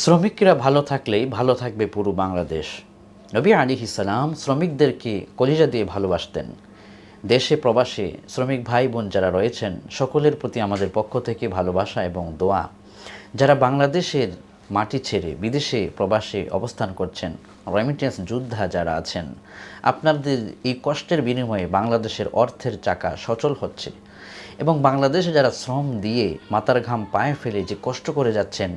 শ্রমিকরা ভালো থাকলেই ভালো থাকবে পুরো বাংলাদেশ। নবী আলী ইসালাম শ্রমিকদেরকে কলিজা দিয়ে ভালোবাসতেন। দেশে প্রবাসে শ্রমিক ভাই বোন যারা রয়েছেন, সকলের প্রতি আমাদের পক্ষ থেকে ভালোবাসা এবং দোয়া। যারা বাংলাদেশের মাটি ছেড়ে বিদেশে প্রবাসে অবস্থান করছেন রেমিটেন্স যোদ্ধা যারা আছেন, আপনাদের এই কষ্টের বিনিময়ে বাংলাদেশের অর্থের চাকা সচল হচ্ছে এবং বাংলাদেশে যারা শ্রম দিয়ে মাথার ঘাম পায়ে ফেলে যে কষ্ট করে যাচ্ছেন,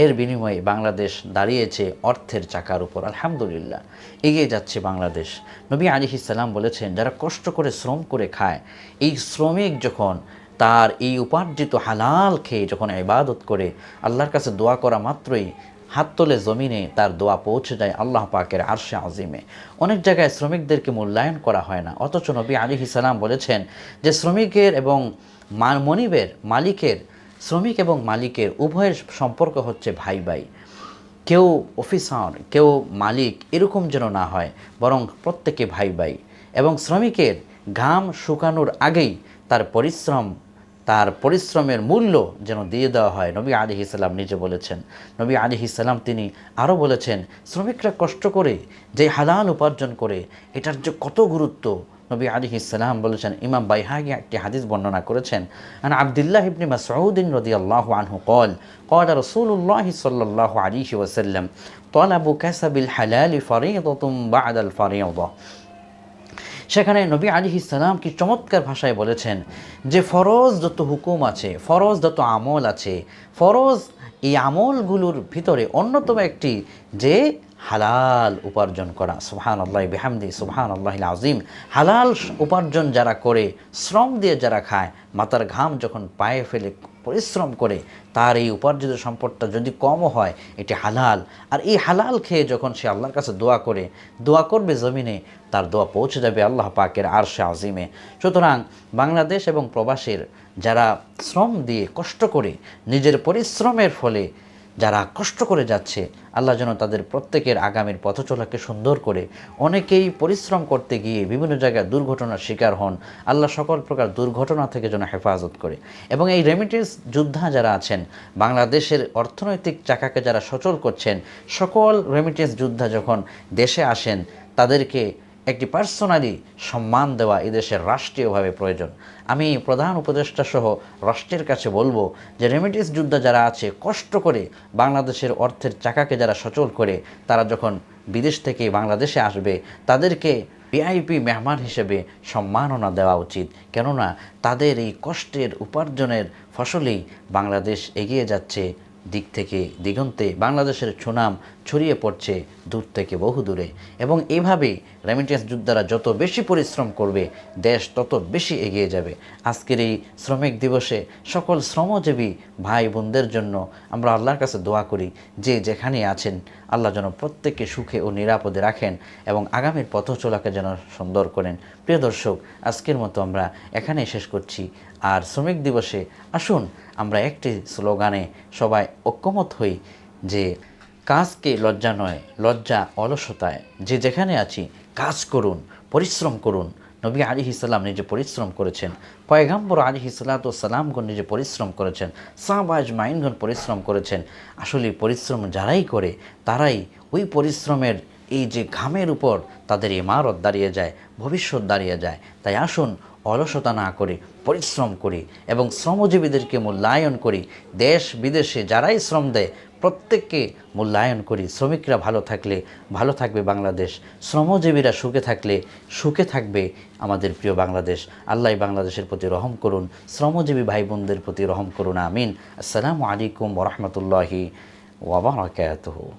এর বিনিময়ে বাংলাদেশ দাঁড়িয়েছে অর্থের চাকার উপর। আলহামদুলিল্লাহ, এগিয়ে যাচ্ছে বাংলাদেশ। নবী আলী ইসাল্লাম বলেছেন, যারা কষ্ট করে শ্রম করে খায়, এই শ্রমিক যখন তার এই উপার্জিত হালাল খেয়ে যখন ইবাদত করে, আল্লাহর কাছে দোয়া করা মাত্রই হাত তোলে জমিনে তার দোয়া পৌঁছে যায় আল্লাহ পাকের আরশে আজিমে। অনেক জায়গায় শ্রমিকদেরকে মূল্যায়ন করা হয় না। অথচ নবী আলী সালাম বলেছেন যে, শ্রমিকের এবং মনিবের, মালিকের, শ্রমিক এবং মালিকের উভয়ের সম্পর্ক হচ্ছে ভাই ভাই। কেউ অফিসার, কেউ মালিক, এরকম যেন না হয়, বরং প্রত্যেকে ভাই ভাই। এবং শ্রমিকের ঘাম শুকানোর আগেই তার পরিশ্রম তার পরিশ্রমের মূল্য যেন দিয়ে দেওয়া হয়। নবী আলী ইসলাম নিজে বলেছেন। নবী আলী ইসলাম তিনি আরও বলেছেন, শ্রমিকরা কষ্ট করে, যে হালাল উপার্জন করে, এটার যে কত গুরুত্ব। নবী আলী ইসলাম বলেছেন, ইমাম বাইহাগি একটি হাদিস বর্ণনা করেছেন আর আবদুল্লাহ ইবনি মাসউদ্দিন রদি আল্লাহ আনহু কল কল রসুল্লাহ সাল্লাহ আলী ওসাল্লাম তলাবু ক্যাসাবিল হালাল ফরিদতুম বাদাল ফরিদ। সেখানে নবী আলী কি চমৎকার ভাষায় বলেছেন যে ফরজ যত হুকুম আছে, ফরজ যত আমল আছে, ফরজ এই আমলগুলোর ভিতরে অন্যতম একটি যে হালাল উপার্জন করা। সুবহান আল্লাহ বেহামদি সুবহান আল্লাহ আজিম হালাল উপার্জন যারা করে, শ্রম দিয়ে যারা খায় মাতার ঘাম যখন পায়ে ফেলে পরিশ্রম করে তার এই উপার্জিত সম্পদটা যদি কমও হয়, এটি হালাল। আর এই হালাল খেয়ে যখন সে আল্লাহর কাছে দোয়া করে, দোয়া করবে জমিনে, তার দোয়া পৌঁছে যাবে আল্লাহ পাকের আর সে আজিমে। সুতরাং বাংলাদেশ এবং প্রবাসের যারা শ্রম দিয়ে কষ্ট করে, নিজের পরিশ্রমের ফলে যারা কষ্ট করে যাচ্ছে, আল্লাহ যেন তাদের প্রত্যেকের আগামীর পথ চলাকে সুন্দর করে অনেকেই পরিশ্রম করতে গিয়ে বিভিন্ন জায়গায় দুর্ঘটনার শিকার হন, আল্লাহ সকল প্রকার দুর্ঘটনা থেকে যেন হেফাজত করে। এবং এই রেমিটেন্স যোদ্ধা যারা আছেন, বাংলাদেশের অর্থনৈতিক চাকাকে যারা সচল করছেন, সকল রেমিটেন্স যোদ্ধা যখন দেশে আসেন, তাদেরকে একটি পার্সোনালি সম্মান দেওয়া এদেশের রাষ্ট্রীয়ভাবে প্রয়োজন। আমি প্রধান উপদেষ্টা সহ রাষ্ট্রের কাছে বলব যে রেমিডিস যোদ্ধা যারা আছে, কষ্ট করে বাংলাদেশের অর্থের চাকাকে যারা সচল করে, তারা যখন বিদেশ থেকে বাংলাদেশে আসবে, তাদেরকে ভিআইপি মেহমান হিসেবে সম্মাননা দেওয়া উচিত। কেননা তাদের এই কষ্টের উপার্জনের ফসলেই বাংলাদেশ এগিয়ে যাচ্ছে দিক থেকে দিগন্তে। বাংলাদেশের সুনাম ছড়িয়ে পড়ছে দূর থেকে বহু দূরে। এবং এভাবে রেমিটেন্স যোদ্ধারা যত বেশি পরিশ্রম করবে, দেশ তত বেশি এগিয়ে যাবে। আজকের এই শ্রমিক দিবসে সকল শ্রমজীবী ভাই বোনদের জন্য আমরা আল্লাহর কাছে দোয়া করি, যে যেখানে আছেন, আল্লাহ যেন প্রত্যেককে সুখে ও নিরাপদে রাখেন এবং আগামীর পথ চলাকে যেন সুন্দর করেন। প্রিয় দর্শক, আজকের মতো আমরা এখানেই শেষ করছি। আর শ্রমিক দিবসে আসুন, আমরা একটি স্লোগানে সবাই ঐক্যমত হই যে কাজকে লজ্জা নয়, লজ্জা অলসতায়। যে যেখানে আছি, কাজ করুন, পরিশ্রম করুন। নবী আলী ইসলাম নিজে পরিশ্রম করেছেন। পয়গাম্বর আলী সালামগণ নিজে পরিশ্রম করেছেন। সাহবাজ মাইনগণ পরিশ্রম করেছেন। আসলে পরিশ্রম যারাই করে, তারাই ওই পরিশ্রমের এই যে ঘামের উপর তাদের ইমারত দাঁড়িয়ে যায়, ভবিষ্যৎ দাঁড়িয়ে যায়। তাই আসুন, অলসতা না করে, পরিশ্রম করি এবং শ্রমজীবীদেরকে মূল্যায়ন করি। দেশ বিদেশে যারাই শ্রম দেয় প্রত্যেককে মূল্যায়ন করি। শ্রমিকরা ভালো থাকলে ভালো থাকবে বাংলাদেশ। শ্রমজীবীরা সুখে থাকলে সুখে থাকবে আমাদের প্রিয় বাংলাদেশ। আল্লাহ বাংলাদেশের প্রতি রহম করুন। শ্রমজীবী ভাই বোনদের প্রতি রহম করুন। আমিন। আসসালামু আলাইকুম ওরহমতুল্লাহি ওবরাকাতহ